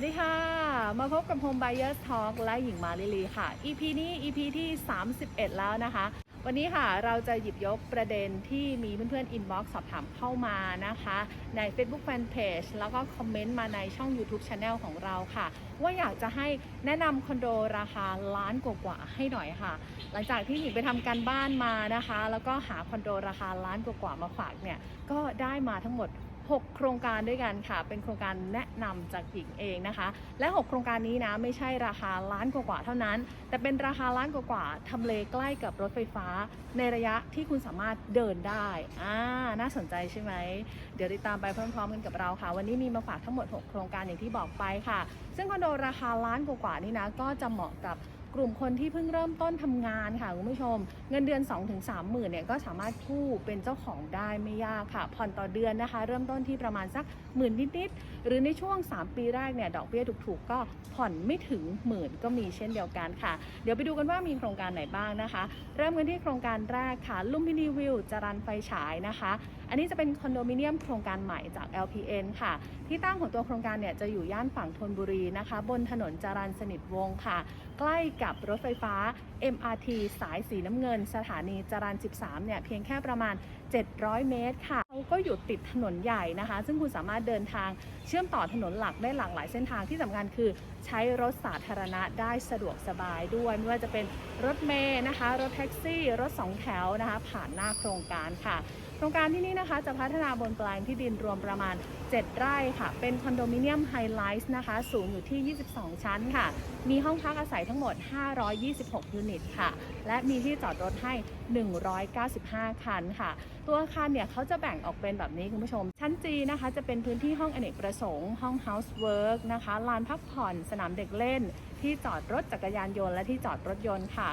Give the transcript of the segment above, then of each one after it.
วัสดีค่ะ มาพบกับ Home Buyers Talk และหญิงมาลิลีค่ะ EP นี้ EP ที่ 31 แล้วนะคะ วันนี้ค่ะเราจะหยิบยกประเด็นที่มีเพื่อนๆ inbox สอบถามเข้ามานะคะ ใน Facebook Fanpage แล้วก็คอมเมนต์มาในช่อง YouTube Channel ของเราค่ะ ว่าอยากจะให้แนะนำคอนโดราคาล้านกว่าๆให้หน่อยค่ะ หลังจากที่หญิงไปทำการบ้านมานะคะ แล้วก็หาคอนโดราคาล้านกว่าๆมาฝากเนี่ยก็ได้มาทั้งหมด 6 โครงการด้วยกันค่ะ เป็นโครงการแนะนำจากหญิงเองนะคะ และ 6 โครงการนี้นะไม่ใช่ราคาล้านกว่าๆเท่านั้น แต่เป็นราคาล้านกว่าๆทำเลใกล้กับรถไฟฟ้า ในระยะที่คุณสามารถเดินได้อ่าน่าสนใจใช่ไหม เดี๋ยวติดตามไปพร้อมๆกันกับเราค่ะ วันนี้มีมาฝากทั้งหมด 6 โครงการอย่างที่บอกไปค่ะ ซึ่งคอนโดราคาล้านกว่าๆนี่นะก็จะเหมาะกับ กลุ่มคนที่เพิ่งเริ่มต้นทำงานค่ะคุณผู้ชม เงินเดือน 2-3หมื่นเนี่ยก็สามารถกู้เป็นเจ้าของได้ไม่ยากค่ะผ่อนต่อเดือนนะคะ เริ่มต้นที่ประมาณสักหมื่นนิดๆหรือในช่วง 3 ปีแรกเนี่ยดอกเบี้ยถูกๆก็ผ่อนไม่ถึงหมื่นก็มีเช่นเดียวกันค่ะ เดี๋ยวไปดูกันว่ามีโครงการไหนบ้างนะคะ เริ่มกันที่โครงการแรกค่ะ ลุมพินีวิวจรันไฟฉายนะคะ อันนี้จะเป็นคอนโดมิเนียมโครงการใหม่จาก LPN ค่ะ ที่ตั้งของตัวโครงการเนี่ยจะอยู่ย่านฝั่งธนบุรีนะคะ บนถนนจรันสนิทวงศ์ค่ะ ใกล้กับรถไฟฟ้า MRT สายสีน้ำเงิน สถานีจรัน 13เนี่ยเพียงแค่ประมาณ 700 เมตรค่ะเขาก็อยู่ติดถนนใหญ่นะคะ ซึ่งคุณสามารถเดินทางเชื่อมต่อถนนหลักได้หลากหลายเส้นทางที่สำคัญคือ ใช้รถสาธารณะได้สะดวกสบายด้วย ไม่ว่าจะเป็นรถเมล์นะคะ รถแท็กซี่ รถสองแถวนะคะ ผ่านหน้าโครงการค่ะ โครงการที่นี่นะคะจะพัฒนาบนแปลงที่ดินรวมประมาณ 7 ไร่ค่ะ เป็นคอนโดมิเนียมไฮไลท์นะคะ สูงอยู่ที่ 22 ชั้นค่ะ มีห้องพักอาศัยทั้งหมด 526 ยูนิตค่ะ และมีที่จอดรถให้ 195 คันค่ะ ตัวอาคารเนี่ยเขาจะแบ่งออกเป็นแบบนี้คุณผู้ชม ชั้นจีนะคะ จะเป็นพื้นที่ห้องอเนกประสงค์ ห้อง Housework นะคะ ลานพักผ่อน สนามเด็กเล่น ที่จอดรถจักรยานยนต์และที่จอดรถยนต์ค่ะ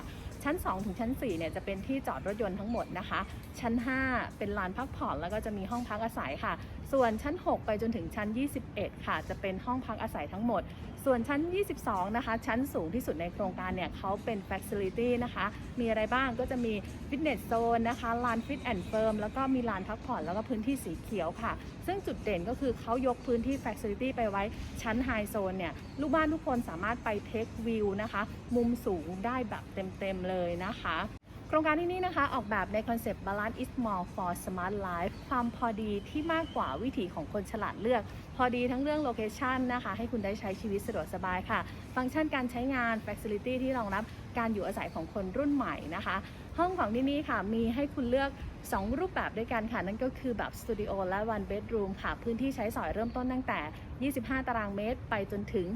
ชั้น 2 ถึงชั้น4เนี่ยจะเป็นที่จอดรถยนต์ทั้งหมดนะคะ ชั้น 5 เป็นลานพักผ่อนแล้วก็จะมีห้องพักอาศัยค่ะ ส่วนชั้น 6 ไปจนถึงชั้น 21 ค่ะ จะเป็นห้องพักอาศัยทั้งหมด ส่วนชั้น 22 นะคะ ชั้นสูงที่สุดในโครงการเนี่ยเขาเป็น Facility นะคะ มีอะไรบ้างก็จะมีฟิตเนสโซนนะคะลานฟิตแอนด์เฟิร์มแล้วก็มีลานพักผ่อนแล้วก็พื้นที่สีเขียวค่ะ ซึ่งจุดเด่นก็คือเขายกพื้นที่ Facility ไปไว้ชั้นไฮโซนเนี่ย ลูกบ้านทุกคนสามารถไปเทควิวนะคะ มุมสูงได้แบบเต็มๆเลยนะคะ โครงการที่นี่นะคะ ออกแบบในคอนเซปต์ Balance is more for smart life ความพอดีที่มากกว่าวิถีของคนฉลาดเลือก พอดีทั้งเรื่องโลเคชันนะคะ ให้คุณได้ใช้ชีวิตสะดวกสบายค่ะ ฟังก์ชันการใช้งาน Facility ที่รองรับการอยู่อาศัยของคนรุ่นใหม่นะคะ ห้องของที่นี่ค่ะมีให้คุณเลือก 2 รูปแบบด้วยกันค่ะ นั่นก็คือแบบสตูดิโอและ one bedroom ค่ะ พื้นที่ใช้สอยเริ่มต้นตั้งแต่ 25 ตารางเมตร ไปจนถึง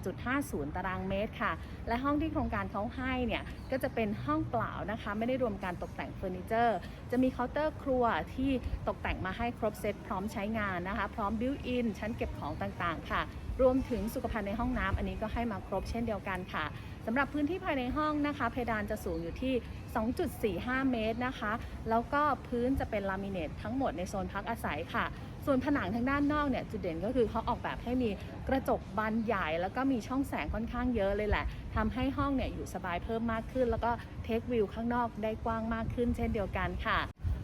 34.50 ตารางเมตรค่ะ และห้องที่โครงการเขาให้เนี่ย ก็จะเป็นห้องเปล่านะคะ ไม่ได้รวมการตกแต่งเฟอร์นิเจอร์ จะมีเคาน์เตอร์ครัวที่ตกแต่งมาให้ครบเซตพร้อมใช้งานนะคะ พร้อมบิวอินชั้นเก็บของต่างๆ ค่ะ รวมถึงสุขภัณฑ์ในห้องน้ำอันนี้ก็ให้มาครบเช่นเดียวกันค่ะสำหรับพื้นที่ภายในห้องนะคะ เพดานจะสูงอยู่ที่ 2.45 เมตรนะคะ แล้วก็พื้นจะเป็นลามิเนตทั้งหมดในโซนพักอาศัยค่ะ ส่วนผนังทางด้านนอกเนี่ยจุดเด่นก็คือเขาออกแบบให้มีกระจกบานใหญ่ แล้วก็มีช่องแสงค่อนข้างเยอะเลยแหละทำให้ห้องเนี่ยอยู่สบายเพิ่มมากขึ้น แล้วก็เทควิวข้างนอกได้กว้างมากขึ้นเช่นเดียวกันค่ะ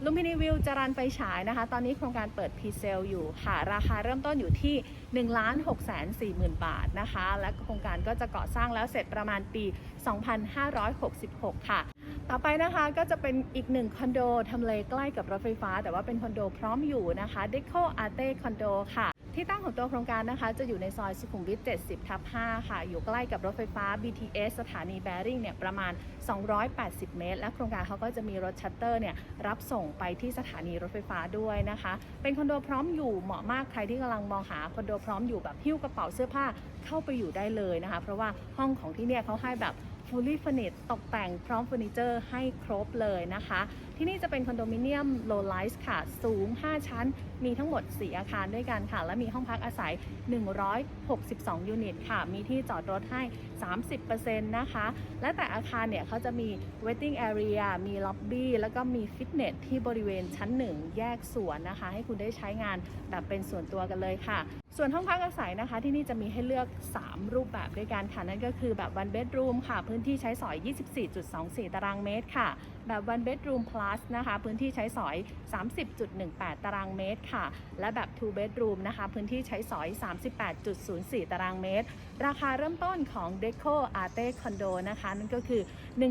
ลุมพินีวิวจรันไฟฉายนะคะ ตอนนี้โครงการเปิดพรีเซลอยู่ค่ะ ราคาเริ่มต้นอยู่ที่ 1 6 4 0 0 0 0 บาทนะคะ และโครงการก็จะก่อสร้างแล้วเสร็จประมาณปี 2566 ค่ะ ต่อไปนะคะก็จะเป็นอีกหนึ่งคอนโดทำเลใกล้กับรถไฟฟ้า แต่ว่าเป็นคอนโดพร้อมอยู่นะคะ Deco Arte Condo ค่ะ ที่ตั้งของตัวโครงการนะคะ จะอยู่ในซอยสุขุมวิท 70 ทับ 5 ค่ะ อยู่ใกล้กับรถไฟฟ้า BTS สถานีแบริ่งเนี่ยประมาณ 280 เมตร และโครงการเขาก็จะมีรถชัตเตอร์เนี่ยรับส่งไปที่สถานีรถไฟฟ้าด้วยนะคะ เป็นคอนโดพร้อมอยู่เหมาะมากใครที่กำลังมองหาคอนโดพร้อมอยู่แบบหิ้วกระเป๋าเสื้อผ้าเข้าไปอยู่ได้เลยนะคะ เพราะว่าห้องของที่เนี่ยเขาให้แบบ fully furnished ตกแต่งพร้อมเฟอร์นิเจอร์ให้ครบเลยนะคะ ที่นี่จะเป็นคอนโดมิเนียม low rise ค่ะ สูง 5 ชั้น มีทั้งหมด 4 อาคารด้วยกันค่ะ และมีห้องพักอาศัย 162 ยูนิตค่ะ มีที่จอดรถให้ 30%นะคะ และแต่อาคารเนี่ยเขาจะมี waiting area มีล็อบบี้แล้วก็มีฟิตเนสที่บริเวณชั้น 1 แยกส่วนนะคะ ให้คุณได้ใช้งานแบบเป็นส่วนตัวกันเลยค่ะ ส่วนห้องพักอาศัยนะคะ ที่นี่จะมีให้เลือก 3 รูปแบบด้วยกันค่ะ นั่นก็คือแบบ one bedroom ค่ะ พื้นที่ใช้สอย 24.24 ตารางเมตรค่ะแบบ one bedroom plus นะคะ พื้นที่ใช้สอย 30.18 ตารางเมตรค่ะ และแบบ two bedroom นะคะ พื้นที่ใช้สอย 38.04 ตารางเมตร ราคาเริ่มต้นของ Deco Arte Condo นะคะ นั่นก็คือ 1 6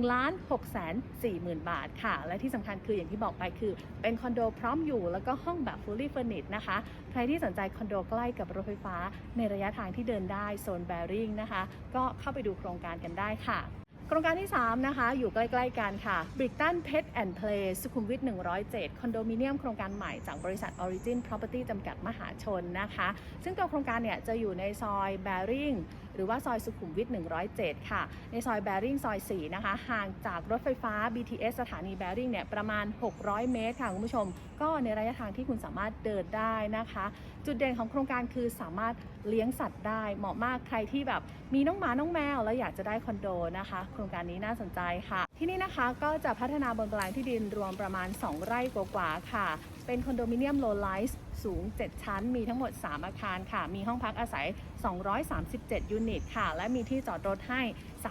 4 0 0 0 0 บาทค่ะ และที่สำคัญคืออย่างที่บอกไปคือ เป็นคอนโดพร้อมอยู่แล้วก็ห้องแบบ fully furnished นะคะ ใครที่สนใจคอนโดใกล้กับรถไฟฟ้า ในระยะทางที่เดินได้โซนแบริ่งนะคะ ก็เข้าไปดูโครงการกันได้ค่ะ โครงการที่ 3 นะคะ อยู่ใกล้ ๆ กันค่ะ Brickton Pet and Play สุขุมวิท 107 คอนโดมิเนียมโครงการใหม่จากบริษัท Origin Property จำกัดมหาชนนะคะ ซึ่งตัวโครงการเนี่ยจะอยู่ในซอยแบริ่ง รือว่าซอยสุขุมวิท 107 ค่ะ ในซอยแบริ่งซอย 4 นะคะ ห่างจากรถไฟฟ้า BTS สถานีแบริ่งเนี่ยประมาณ 600 เมตรค่ะคุณผู้ชม ก็ในระยะทางที่คุณสามารถเดินได้นะคะ จุดเด่นของโครงการคือสามารถเลี้ยงสัตว์ได้ เหมาะมากใครที่แบบมีน้องหมา น้องแมว แล้วอยากจะได้คอนโดนะคะ โครงการนี้น่าสนใจค่ะ ที่นี่นะคะก็จะพัฒนาบนแปลงที่ดินรวมประมาณ 2 ไร่กว่าๆค่ะ เป็นคอนโดมิเนียมโลไลส์สูง 7 ชั้น มีทั้งหมด 3 อาคารค่ะ มีห้องพักอาศัย 237 ยูนิตค่ะ และมีที่จอดรถให้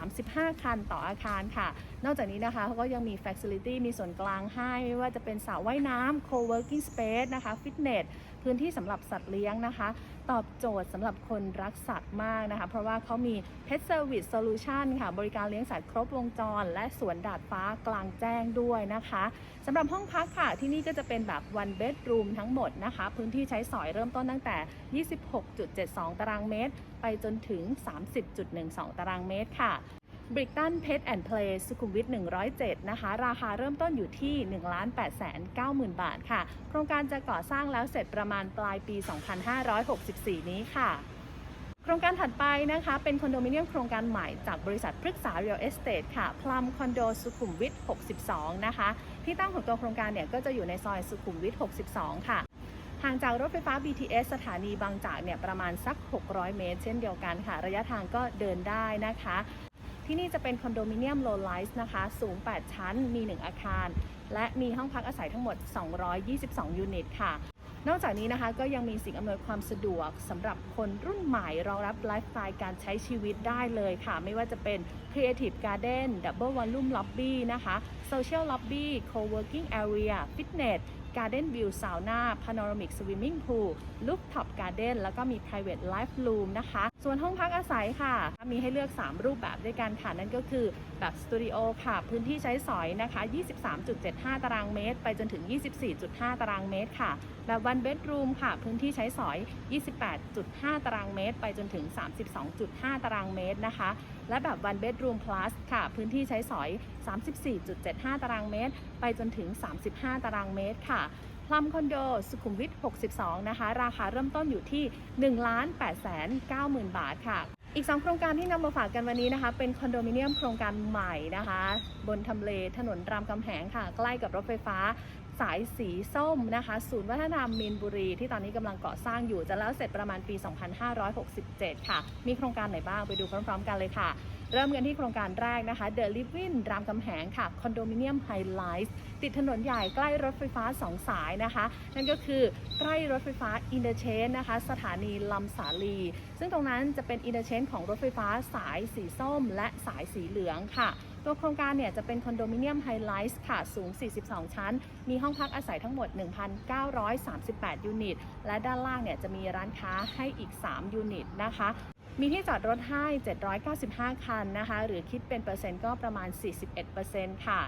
35 คันต่ออาคารค่ะ นอกจากนี้นะคะเขาก็ยังมี Facility มีส่วนกลางให้ไม่ว่าจะเป็นสระว่ายน้ำ Co-working Space นะคะ ฟิตเนสพื้นที่สำหรับสัตว์เลี้ยงนะคะ ตอบโจทย์สำหรับคนรักสัตว์มากนะคะ เพราะว่าเขามี Pet Service Solution ค่ะ บริการเลี้ยงสัตว์ครบวงจร และสวนดาดฟ้ากลางแจ้งด้วยนะคะสำหรับห้องพักค่ะ ที่นี่ก็จะเป็นแบบ one bedroom ทั้งหมดนะคะ พื้นที่ใช้สอยเริ่มต้นตั้งแต่ 26.72 ตารางเมตร ไปจนถึง 30.12 ตารางเมตรค่ะ บริกตันเพ t แอนด์เพลย์สุขุมวิท 107 นะคะ ราคาเริ่มต้นอยู่ที่ 1 8 9 0 0 0 0 บาทค่ะ โครงการจะก่อสร้างแล้วเสร็จประมาณปลายปี 2564 นี้ค่ะโครงการถัดไปนะคะ เป็นคอนโดมิเนียมโครงการใหม่จากบริษัทพฤกษา Real Estate ค่ะพลัมคอนโดสุขุมวิท 62 นะคะ ที่ตั้งของตัวโครงการเนี่ยก็จะอยู่ในซอยสุขุมวิท 62 ค่ะห่างจากรถไฟฟ้า BTS สถานีบางจากเนี่ยประมาณสัก 600 เมตร เช่นเดียวกันค่ะ ระยะทางก็เดินได้นะคะ ที่นี่จะเป็นคอนโดมิเนียมโลไลส์นะคะ สูง 8 ชั้น มี 1 อาคาร และมีห้องพักอาศัยทั้งหมด 222 ยูนิตค่ะ นอกจากนี้นะคะก็ยังมีสิ่งอำนวยความสะดวกสำหรับคนรุ่นใหม่รองรับไลฟ์สไตล์การใช้ชีวิตได้เลยค่ะ ไม่ว่าจะเป็น Creative Garden Double Volume Lobby นะคะ Social Lobby Co-working Area Fitness Garden View Sauna Panoramic Swimming Pool Rooftop Garden แล้วก็มี Private Life Room นะคะ ส่วนห้องพักอาศัยค่ะ มีให้เลือก 3 รูปแบบด้วยกันค่ะนั่นก็คือแบบสตูดิโอค่ะ พื้นที่ใช้สอยนะคะ 23.75 ตารางเมตร ไปจนถึง 24.5 ตารางเมตรค่ะ แบบ one bedroom ค่ะ พื้นที่ใช้สอย 28.5 ตารางเมตร ไปจนถึง 32.5 ตารางเมตรนะคะ และแบบ one bedroom plus ค่ะ พื้นที่ใช้สอย 34.75 ตารางเมตร ไปจนถึง 35 ตารางเมตรค่ะพลัมคอนโดสุขุมวิท 62 นะคะ ราคาเริ่มต้นอยู่ที่ 1 8 9 0 0 0 0บาทค่ะ อีก 2 โครงการที่นำมาฝากกันวันนี้นะคะ เป็นคอนโดมิเนียมโครงการใหม่นะคะ บนทำเลถนนรามคำแหงค่ะ ใกล้กับรถไฟฟ้า สายสีส้มนะคะ ศูนย์วัฒนธรรมมีนบุรีที่ตอนนี้กำลังก่อสร้างอยู่จะแล้วเสร็จประมาณปี 2567 ค่ะ มีโครงการไหนบ้างไปดูพร้อม ๆ กันเลยค่ะ เริ่มกันที่โครงการแรกนะคะ The Living รามคำแหงค่ะคอนโดมิเนียมไฮไลท์ติดถนนใหญ่ใกล้รถไฟฟ้า 2 สายนะคะ นั่นก็คือใกล้รถไฟฟ้าอินเตอร์เชนนะคะ สถานีลำสาลี ซึ่งตรงนั้นจะเป็นอินเตอร์เชนของรถไฟฟ้าสายสีส้ม และสายสีเหลืองค่ะ ตัวโครงการเนี่ยจะเป็นคอนโดมิเนียมไฮไลท์ค่ะ สูง 42 ชั้น มีห้องพักอาศัยทั้งหมด 1,938 ยูนิต และด้านล่างเนี่ยจะมีร้านค้าให้อีก 3 ยูนิตนะคะ มีที่จอดรถให้ 795 คันนะคะ หรือคิดเป็นเปอร์เซ็นต์ก็ประมาณ 41%ค่ะ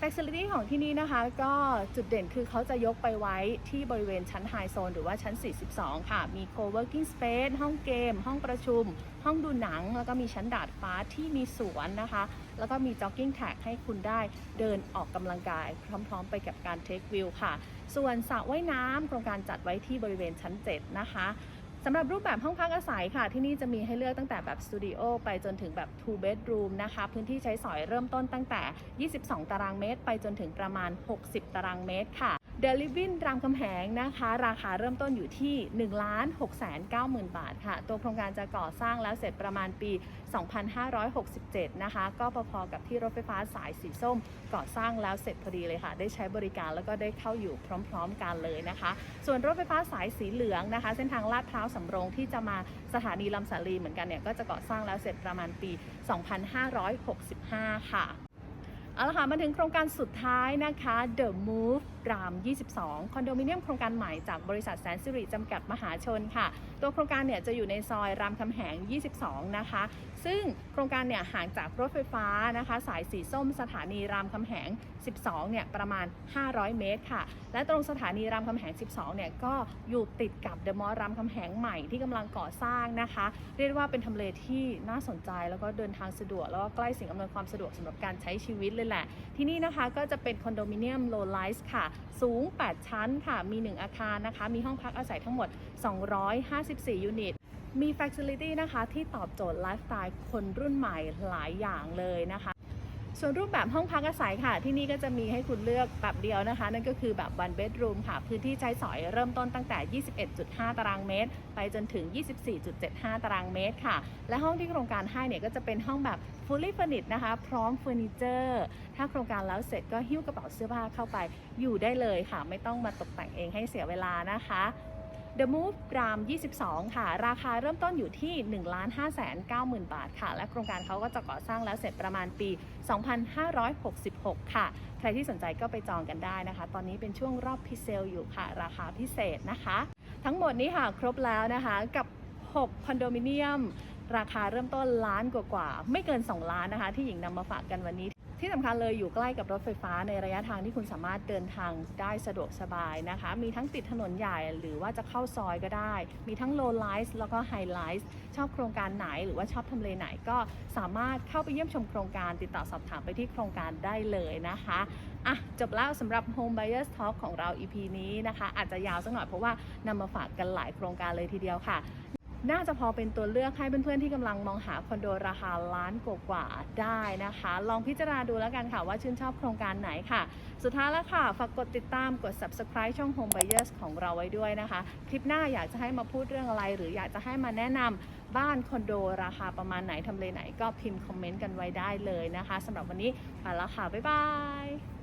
Facility ของที่นี่นะคะก็จุดเด่นคือเขาจะยกไปไว้ที่บริเวณชั้นไฮโซนหรือว่าชั้น 42 ค่ะ มี Co-working Space ห้องเกม ห้องประชุม ห้องดูหนัง แล้วก็มีชั้นดาดฟ้าที่มีสวนนะคะ แล้วก็มี Jogging Track ให้คุณได้เดินออกกำลังกาย พร้อมๆ ไปกับการ Take View ค่ะ ส่วนสระว่ายน้ำโครงการจัดไว้ที่บริเวณชั้น 7 นะคะ สำหรับรูปแบบห้องพักอาศัยค่ะ ที่นี่จะมีให้เลือกตั้งแต่แบบสตูดิโอไปจนถึงแบบ two bedroom นะคะ พื้นที่ใช้สอยเริ่มต้นตั้งแต่ 22 ตารางเมตร ไปจนถึงประมาณ 60 ตารางเมตรค่ะ เดลิวินรามคำแหงนะคะ ราคาเริ่มต้นอยู่ที่ 1 6 9 0 0 0 0 บาทค่ะ ตัวโครงการจะก่อสร้างแล้วเสร็จประมาณปี 2567 นะคะ ก็พอๆกับที่รถไฟฟ้าสายสีส้ม ก่อสร้างแล้วเสร็จพอดีเลยค่ะ ได้ใช้บริการแล้วก็ได้เข้าอยู่พร้อมๆกันเลยนะคะ ส่วนรถไฟฟ้าสายสีเหลืองนะคะ เส้นทางลาดพร้าวสำโรงที่จะมาสถานีลำสาลีเหมือนกันเนี่ยก็จะก่อสร้างแล้วเสร็จประมาณปี 2565 ค่ะเอาละค่ะมาถึงโครงการสุดท้ายนะคะ The Move ราม 22 คอนโดมิเนียมโครงการใหม่จากบริษัทแสนสิริจำกัดมหาชนค่ะ ตัวโครงการเนี่ยจะอยู่ในซอยรามคำแหง 22 นะคะ ซึ่งโครงการเนี่ยห่างจากรถไฟฟ้านะคะ สายสีส้มสถานีรามคำแหง 12 เนี่ยประมาณ 500 เมตรค่ะ และตรงสถานีรามคำแหง 12 เนี่ยก็อยู่ติดกับเดอะมอลล์รามคำแหงใหม่ที่กำลังก่อสร้างนะคะ เรียกได้ว่าเป็นทำเลที่น่าสนใจแล้วก็เดินทางสะดวกแล้วก็ใกล้สิ่งอำนวยความสะดวกสำหรับการใช้ชีวิตเลยแหละ ที่นี่นะคะก็จะเป็นคอนโดมิเนียมโลไลส์ค่ะสูง 8 ชั้นค่ะมี 1 อาคารนะคะ มีห้องพักอาศัยทั้งหมด 254 ยูนิตมี Facility นะคะ ที่ตอบโจทย์ไลฟ์สไตล์คนรุ่นใหม่หลายอย่างเลยนะคะ ส่วนรูปแบบห้องพักอาศัยค่ะ ที่นี่ก็จะมีให้คุณเลือกแบบเดียวนะคะ นั่นก็คือแบบ one bedroom ค่ะ พื้นที่ใช้สอยเริ่มต้นตั้งแต่ 21.5 ตารางเมตร ไปจนถึง 24.75 ตารางเมตรค่ะ และห้องที่โครงการให้เนี่ยก็จะเป็นห้องแบบ fully furnished นะคะ พร้อมเฟอร์นิเจอร์ ถ้าโครงการแล้วเสร็จก็หิ้วกระเป๋าเสื้อผ้าเข้าไปอยู่ได้เลยค่ะ ไม่ต้องมาตกแต่งเองให้เสียเวลานะคะ The Move ราม 22 ค่ะ ราคาเริ่มต้นอยู่ที่ 1 5 9 0 0 0 0 บาทค่ะ และโครงการเขาก็จะก่อสร้างแล้วเสร็จประมาณปี 2566 ค่ะ ใครที่สนใจก็ไปจองกันได้นะคะ ตอนนี้เป็นช่วงรอบพิเซลอยู่ค่ะ ราคาพิเศษนะคะ ทั้งหมดนี้ค่ะ ครบแล้วนะคะกับ 6 คอนโดมิเนียมราคาเริ่มต้นล้านกว่าๆ ไม่เกิน 2 ล้านนะคะ ที่หญิงนำมาฝากกันวันนี้ ที่สำคัญเลยอยู่ใกล้กับรถไฟฟ้าในระยะทางที่คุณสามารถเดินทางได้สะดวกสบายนะคะ มีทั้งติดถนนใหญ่หรือว่าจะเข้าซอยก็ได้ มีทั้ง low rise แล้วก็ high rise ชอบโครงการไหนหรือว่าชอบทำเลไหนก็สามารถเข้าไปเยี่ยมชมโครงการติดต่อสอบถามไปที่โครงการได้เลยนะคะอะจบแล้วสำหรับ Home Buyers Talk ของเรา EP นี้นะคะ อาจจะยาวสักหน่อยเพราะว่านำมาฝากกันหลายโครงการเลยทีเดียวค่ะ น่าจะพอเป็นตัวเลือกให้เพื่อนๆที่กำลังมองหาคอนโดราคาล้านกว่าได้นะคะ ลองพิจารณาดูแล้วกันค่ะว่าชื่นชอบโครงการไหนค่ะ สุดท้ายแล้วค่ะ ฝากกดติดตามกด subscribe ช่อง Home Buyers ของเราไว้ด้วยนะคะ คลิปหน้าอยากจะให้มาพูดเรื่องอะไร หรืออยากจะให้มาแนะนำบ้านคอนโดราคาประมาณไหนทำเลไหนก็พิมพ์คอมเมนต์กันไว้ได้เลยนะคะสำหรับวันนี้ไปแล้วค่ะ บ๊ายบาย